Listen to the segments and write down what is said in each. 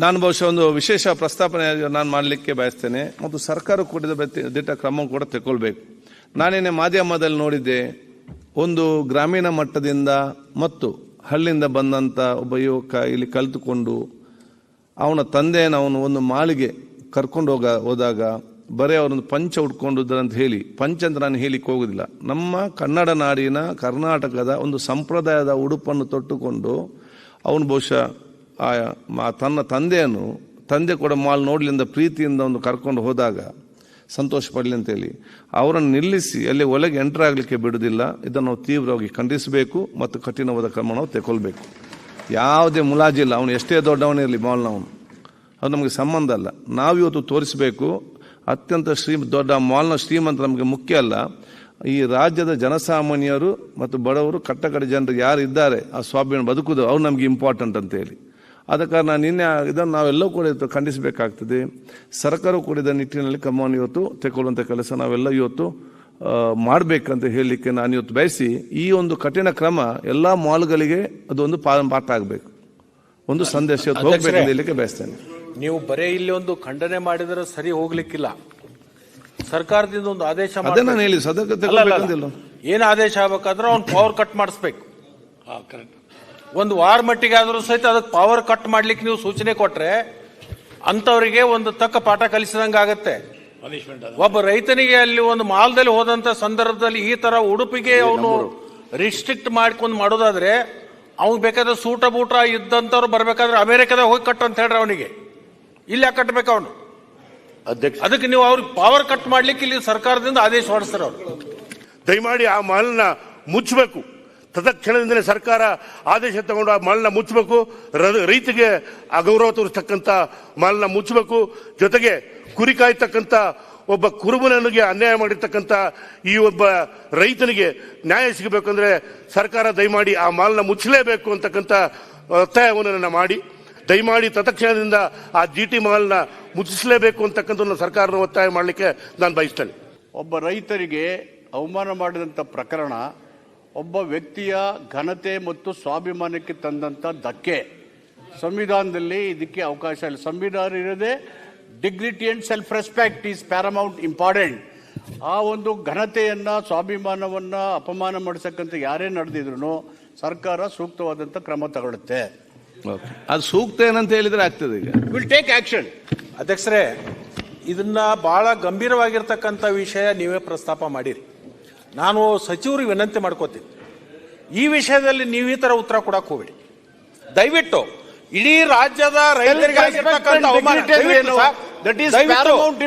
ನಾನು ಬಹುಶಃ ಒಂದು ವಿಶೇಷ ಪ್ರಸ್ತಾಪನೆ ನಾನು ಮಾಡಲಿಕ್ಕೆ ಬಯಸ್ತೇನೆ. ಮತ್ತು ಸರ್ಕಾರ ಕೂಡ ದಿಟ್ಟ ಕ್ರಮ ಕೂಡ ತಗೊಳ್ಬೇಕು ನಾನೇನೆ ಮಾಧ್ಯಮದಲ್ಲಿ ನೋಡಿದ್ದೆ, ಒಂದು ಗ್ರಾಮೀಣ ಮಟ್ಟದಿಂದ ಮತ್ತು ಹಳ್ಳಿಯಿಂದ ಬಂದಂಥ ಒಬ್ಬ ಯುವಕ ಇಲ್ಲಿ ಕಲಿತುಕೊಂಡು ಅವನ ತಂದೆಯನ್ನು ಅವನು ಒಂದು ಮಾಳಿಗೆ ಕರ್ಕೊಂಡು ಹೋಗ ಹೋದಾಗ ಬರೀ ಅವರೊಂದು ಪಂಚ ಅಂತ ಹೇಳಿ, ಪಂಚ ಅಂತ ನಾನು ಹೇಳಿಕ್ಕೆ ಹೋಗೋದಿಲ್ಲ. ನಮ್ಮ ಕನ್ನಡ ನಾಡಿನ ಕರ್ನಾಟಕದ ಒಂದು ಸಂಪ್ರದಾಯದ ಉಡುಪನ್ನು ತೊಟ್ಟುಕೊಂಡು ಅವನು ಬಹುಶಃ ಆ ತನ್ನ ತಂದೆಯನ್ನು, ತಂದೆ ಕೂಡ ಮಾಲ್ ನೋಡ್ಲಿಂದ ಪ್ರೀತಿಯಿಂದ ಒಂದು ಕರ್ಕೊಂಡು ಹೋದಾಗ ಸಂತೋಷ ಪಡಲಿ ಅಂತೇಳಿ ಅವರನ್ನು ನಿಲ್ಲಿಸಿ ಅಲ್ಲಿ ಒಳಗೆ ಎಂಟರ್ ಆಗಲಿಕ್ಕೆ ಬಿಡುವುದಿಲ್ಲ ಇದನ್ನು ನಾವು ತೀವ್ರವಾಗಿ ಖಂಡಿಸಬೇಕು ಮತ್ತು ಕಠಿಣವಾದ ಕ್ರಮ ನಾವು ತಗೊಳ್ಬೇಕು ಯಾವುದೇ ಮುಲಾಜಿಲ್ಲ ಅವನು ಎಷ್ಟೇ ದೊಡ್ಡವನಿರಲಿ ಮಾಲ್ನವನು ಅದು ನಮಗೆ ಸಂಬಂಧ ಅಲ್ಲ. ನಾವು ಇವತ್ತು ತೋರಿಸಬೇಕು. ಅತ್ಯಂತ ಶ್ರೀ, ದೊಡ್ಡ ಮಾಲ್ನ ಶ್ರೀಮಂತ ನಮಗೆ ಮುಖ್ಯ ಅಲ್ಲ. ಈ ರಾಜ್ಯದ ಜನಸಾಮಾನ್ಯರು ಮತ್ತು ಬಡವರು ಕಟ್ಟಕಡೆ ಜನರು ಯಾರು ಇದ್ದಾರೆ, ಆ ಸ್ವಾಭಿಮಾನ ಬದುಕುದು ಅವ್ರು ನಮಗೆ ಇಂಪಾರ್ಟೆಂಟ್ ಅಂತ ಹೇಳಿ. ಆದ ಕಾರಣ ನಿನ್ನೆ ಇದನ್ನು ನಾವೆಲ್ಲವೂ ಕೂಡ ಇವತ್ತು ಖಂಡಿಸಬೇಕಾಗ್ತದೆ. ಸರ್ಕಾರ ಕೂಡ ಇದರ ನಿಟ್ಟಿನಲ್ಲಿ ಕ್ರಮವನ್ನು ಇವತ್ತು ತೆಗೊಳ್ಳುವಂಥ ಕೆಲಸ ನಾವೆಲ್ಲ ಇವತ್ತು ಮಾಡಬೇಕಂತ ಹೇಳಲಿಕ್ಕೆ ನಾನು ಇವತ್ತು ಬಯಸಿ ಈ ಒಂದು ಕಠಿಣ ಕ್ರಮ ಎಲ್ಲ ಮಾಲ್ಗಳಿಗೆ ಅದೊಂದು ಪಾ- ಪಾಠ ಆಗಬೇಕು. ಒಂದು ಸಂದೇಶ ಹೋಗಬೇಕು ಅಂತ ಹೇಳಲಿಕ್ಕೆ ಬಯಸ್ತೇನೆ. ನೀವು ಬರೇ ಇಲ್ಲಿ ಒಂದು ಖಂಡನೆ ಮಾಡಿದರೆ ಸರಿ ಹೋಗ್ಲಿಕ್ಕಿಲ್ಲ. ಸರ್ಕಾರದಿಂದ ಒಂದು ಆದೇಶ. ನಾನು ಹೇಳಿ ಏನ್ ಆದೇಶ ಆಗ್ಬೇಕಾದ್ರೆ ಅವ್ನು ಪವರ್ ಕಟ್ ಮಾಡಿಸ್ಬೇಕು. ಒಂದು ವಾರ ಮಟ್ಟಿಗೆ ಆದರೂ ಸಹಿತ ಅದಕ್ಕೆ ಪವರ್ ಕಟ್ ಮಾಡ್ಲಿಕ್ಕೆ ನೀವು ಸೂಚನೆ ಕೊಟ್ಟರೆ ಅಂಥವರಿಗೆ ಒಂದು ತಕ್ಕ ಪಾಠ ಕಲಿಸಿದಂಗೆ ಆಗುತ್ತೆ. ಒಬ್ಬ ರೈತನಿಗೆ ಅಲ್ಲಿ ಒಂದು ಮಾಲ್ದಲ್ಲಿ ಹೋದಂತ ಸಂದರ್ಭದಲ್ಲಿ ಈ ತರ ಉಡುಪಿಗೆ ಅವನು ರಿಸ್ಟ್ರಿಕ್ಟ್ ಮಾಡ್ಕೊಂಡು ಮಾಡೋದಾದ್ರೆ ಅವ್ನು ಬೇಕಾದ್ರೆ ಸೂಟ ಬೂಟ ಇದ್ದಂತವ್ರು ಬರಬೇಕಾದ್ರೆ ಅಮೆರಿಕದಾಗ ಹೋಗಿ ಕಟ್ಟು ಅಂತ ಹೇಳ್ರಿ ಅವನಿಗೆ. ಇಲ್ಲ ಕಟ್ಟಬೇಕು ಅವನು. ಅಧ್ಯಕ್ಷ ಅದಕ್ಕೆ ನೀವು ಅವ್ರಿಗೆ ಪವರ್ ಕಟ್ ಮಾಡ್ಲಿಕ್ಕೆ ಇಲ್ಲಿ ಸರ್ಕಾರದಿಂದ ಆದೇಶ ಹೊರಡಿಸ್ತಾರೆ ಅವರು. ದಯಮಾಡಿ ಆ ಮಾಲ್ನ ಮುಚ್ಚಬೇಕು. ತತ್ಕ್ಷಣದಿಂದಲೇ ಸರ್ಕಾರ ಆದೇಶ ತಗೊಂಡು ಆ ಮಾಲನ್ನ ಮುಚ್ಚಬೇಕು. ರೈತಿಗೆ ಅಗೌರವ ತೋರಿಸ್ತಕ್ಕಂಥ ಮಾಲ್ನ ಮುಚ್ಚಬೇಕು. ಜೊತೆಗೆ ಕುರಿ ಕಾಯ್ತಕ್ಕಂಥ ಒಬ್ಬ ಕುರುಬನಿಗೆ ಅನ್ಯಾಯ ಮಾಡಿರ್ತಕ್ಕಂಥ ಈ ಒಬ್ಬ ರೈತನಿಗೆ ನ್ಯಾಯ ಸಿಗಬೇಕಂದ್ರೆ ಸರ್ಕಾರ ದಯಮಾಡಿ ಆ ಮಾಲನ್ನ ಮುಚ್ಚಲೇಬೇಕು ಅಂತಕ್ಕಂಥ ಒತ್ತಾಯವನ್ನು ಮಾಡಿ. ದಯಮಾಡಿ ತತ್ಕ್ಷಣದಿಂದ ಆ ಜಿ ಟಿ ಮಾಲನ್ನ ಮುಚ್ಚಿಸಲೇಬೇಕು ಅಂತಕ್ಕಂಥ ಸರ್ಕಾರದ ಒತ್ತಾಯ ಮಾಡಲಿಕ್ಕೆ ನಾನು ಬಯಸ್ತೇನೆ. ಒಬ್ಬ ರೈತರಿಗೆ ಅವಮಾನ ಮಾಡಿದಂಥ ಪ್ರಕರಣ ಒಬ್ಬ ವ್ಯಕ್ತಿಯ ಘನತೆ ಮತ್ತು ಸ್ವಾಭಿಮಾನಕ್ಕೆ ತಂದಂಥ ಧಕ್ಕೆ. ಸಂವಿಧಾನದಲ್ಲಿ ಇದಕ್ಕೆ ಅವಕಾಶ ಇಲ್ಲ. ಸಂವಿಧಾನ ಇರೋದೇ dignity and self respect is paramount important ಆ ಒಂದು ಘನತೆಯನ್ನ ಸ್ವಾಭಿಮಾನವನ್ನ ಅಪಮಾನ ಮಾಡಿಸಕ್ಕಂತ ಯಾರೇ ನಡೆದಿದ್ರು ಸರ್ಕಾರ ಸೂಕ್ತವಾದಂಥ ಕ್ರಮ ತಗೊಳುತ್ತೆ ಅದು ಸೂಕ್ತ ಏನಂತ ಹೇಳಿದ್ರೆ ಆಗ್ತದೆ ಈಗ. ವಿಲ್ ಟೇಕ್ ಆಕ್ಷನ್ ಅಧ್ಯಕ್ಷರೇ ಇದನ್ನ ಬಹಳ ಗಂಭೀರವಾಗಿರ್ತಕ್ಕಂಥ ವಿಷಯ ನೀವೇ ಪ್ರಸ್ತಾಪ ಮಾಡಿರಿ. ನಾನು ಸಚಿವರಿಗೆ ವಿನಂತಿ ಮಾಡ್ಕೋತೀನಿ. ಈ ವಿಷಯದಲ್ಲಿ ನೀವು ಈ ಥರ ಉತ್ತರ ಕೊಡಕ್ಕೆ ಹೋಗಬೇಡಿ. ದಯವಿಟ್ಟು ಇಡೀ ರಾಜ್ಯದ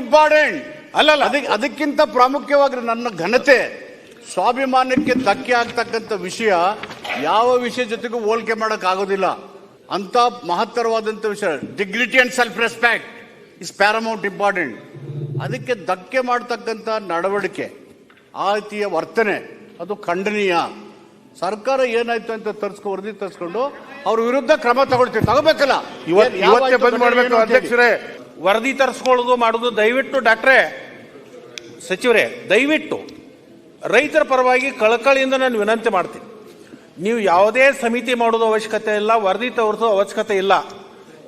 ಇಂಪಾರ್ಟೆಂಟ್ ಅಲ್ಲಲ್ಲ. ಅದಕ್ಕೆ ಅದಕ್ಕಿಂತ ಪ್ರಾಮುಖ್ಯವಾಗಿ ನನ್ನ ಘನತೆ ಸ್ವಾಭಿಮಾನಕ್ಕೆ ಧಕ್ಕೆ ಆಗ್ತಕ್ಕಂಥ ವಿಷಯ ಯಾವ ವಿಷಯ ಜೊತೆಗೂ ಹೋಲಿಕೆ ಮಾಡೋಕ್ಕಾಗೋದಿಲ್ಲ ಆಗೋದಿಲ್ಲ. ಅಂತ ಮಹತ್ತರವಾದಂಥ ವಿಷಯ. Dignity and self respect is paramount important ಅದಕ್ಕೆ ಧಕ್ಕೆ ಮಾಡ್ತಕ್ಕಂಥ ನಡವಳಿಕೆ. ಆ ರೀತಿಯ ವರ್ತನೆ ಅದು ಖಂಡನೀಯ. ಸರ್ಕಾರ ಏನಾಯ್ತು ಅಂತ ತರ್ಸ್ಕೊ ವರದಿ ತರಿಸ್ಕೊಂಡು ಅವ್ರ ವಿರುದ್ಧ ಕ್ರಮ ತಗೊಳ್ತೀವಿ. ತಗೋಬೇಕಲ್ಲ? ಇವತ್ತು ಬಂದ್ ಮಾಡಬೇಕು. ಅಧ್ಯಕ್ಷರೇ. ವರದಿ ತರ್ಸ್ಕೊಳ್ಳೋದು ಮಾಡೋದು ದಯವಿಟ್ಟು ಡಾಕ್ಟ್ರೇ. ಸಚಿವರೇ ದಯವಿಟ್ಟು ರೈತರ ಪರವಾಗಿ ಕಳಕಳಿಯಿಂದ ನಾನು ವಿನಂತಿ ಮಾಡ್ತೀನಿ. ನೀವು ಯಾವುದೇ ಸಮಿತಿ ಮಾಡೋದು ಅವಶ್ಯಕತೆ ಇಲ್ಲ ವರದಿ ತೋರಿಸೋ ಅವಶ್ಯಕತೆ ಇಲ್ಲ.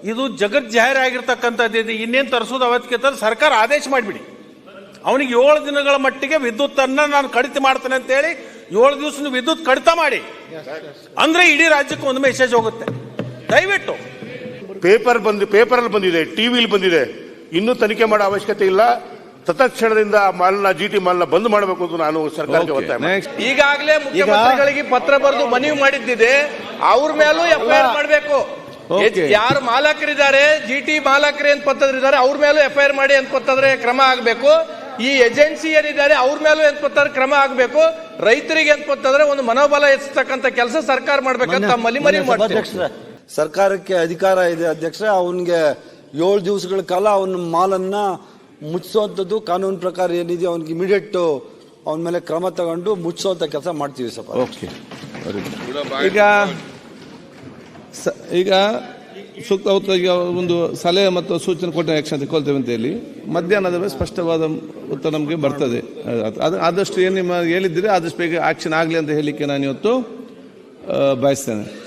ಇದು ಜಗತ್ ಜಾಹೀರಾಗಿರ್ತಕ್ಕಂಥದ್ದು ಇದು ಇನ್ನೇನು ತರಿಸೋದು ಅವಶ್ಯಕತೆ ಸರ್ಕಾರ ಆದೇಶ ಮಾಡಿಬಿಡಿ. ಅವನಿಗೆ ಏಳು ದಿನಗಳ ಮಟ್ಟಿಗೆ ವಿದ್ಯುತ್ ಅನ್ನ ನಾನು ಕಡಿತ ಮಾಡ್ತೇನೆ ಅಂತ ಹೇಳಿ ಏಳು ದಿವಸ ವಿದ್ಯುತ್ ಕಡಿತ ಮಾಡಿ. ಅಂದ್ರೆ ಇಡೀ ರಾಜ್ಯಕ್ಕೆ ಒಂದು ಮೆಸೇಜ್ ಹೋಗುತ್ತೆ. ದಯವಿಟ್ಟು. ಪೇಪರ್ ಬಂದು ಪೇಪರ್ ಅಲ್ಲಿ ಬಂದಿದೆ ಟಿವಿಲಿ ಬಂದಿದೆ. ಇನ್ನೂ ತನಿಖೆ ಮಾಡೋ ಅವಶ್ಯಕತೆ ಇಲ್ಲ. ತತ್ಕ್ಷಣದಿಂದ ಆ ಮಾಲ್ನ ಜಿ ಟಿ ಮಾಲ್ನ ಬಂದ್ ಮಾಡಬೇಕು ಅಂತ ನಾನು ಸರ್ಕಾರಕ್ಕೆ ಒತ್ತಾಯ ಈಗಾಗಲೇ ಮುಖ್ಯಮಂತ್ರಿಗಳಿಗೆ ಪತ್ರ ಬರೆದು ಮನವಿ ಮಾಡಿದ್ದಿದೆ. ಅವ್ರ ಮೇಲೂ ಎಫ್ಐಆರ್ ಮಾಡಬೇಕು. ಯಾರು ಮಾಲಕರಿದ್ದಾರೆ ಜಿ ಟಿ ಮಾಲಕರು ಅಂತ ಪತ್ತದ್ರಿದ್ದಾರೆ ಅವ್ರ ಮೇಲೂ ಎಫ್ಐಆರ್ ಮಾಡಿ ಅಂತ ಪತ್ತದ್ರೆ ಕ್ರಮ ಆಗಬೇಕು. ಈ ಏಜೆನ್ಸಿ ಏನಿದ್ದಾರೆ ಅವ್ರ ಮೇಲೂ ಎಂತ ಕ್ರಮ ಆಗಬೇಕು. ರೈತರಿಗೆ ಎಂತ ಪತ್ತದ್ರೆ ಒಂದು ಮನೋಬಲ ಹೆಚ್ಚತಕ್ಕಂತ ಕೆಲಸ ಸರ್ಕಾರ ಮಾಡ್ಬೇಕಂತ ತಮ್ಮಲ್ಲಿ ಮನವಿ ಸರ್ಕಾರಕ್ಕೆ ಅಧಿಕಾರ ಇದೆ ಅಧ್ಯಕ್ಷ ಅವನಿಗೆ ಏಳು ದಿವಸಗಳ ಕಾಲ ಅವನ ಮಾಲನ್ನ ಮುಚ್ಚಿಸುವಂಥದ್ದು ಕಾನೂನು ಪ್ರಕಾರ ಏನಿದೆ ಅವನಿಗೆ ಇಮಿಡಿಯೇಟ್ ಅವನ ಮೇಲೆ ಕ್ರಮ ತಗೊಂಡು ಮುಚ್ಚಿಸುವಂತ ಕೆಲಸ ಮಾಡ್ತೀವಿ ಸ್ವಲ್ಪ ಓಕೆ ಈಗ ಸ- ಈಗ ಸೂಕ್ತ ಉತ್ತರ ಈಗ ಒಂದು ಸಲಹೆ ಮತ್ತು ಸೂಚನೆ ಕೊಟ್ಟ ಆಕ್ಷನ್ ತಗೊಳ್ತೇವೆ ಅಂತ ಹೇಳಿ, ಮಧ್ಯಾಹ್ನದ ಮೇಲೆ ಸ್ಪಷ್ಟವಾದ ಉತ್ತರ ನಮಗೆ ಬರ್ತದೆ. ಅದು- ಅದು ಆದಷ್ಟು ಏನು ನಿಮ್ಮ ಹೇಳಿದ್ದೀರಿ, ಆದಷ್ಟು ಬೇಗ ಆಕ್ಷನ್ ಆಗಲಿ ಅಂತ ಹೇಳಲಿಕ್ಕೆ ನಾನು ಇವತ್ತು ಬಯಸ್ತೇನೆ.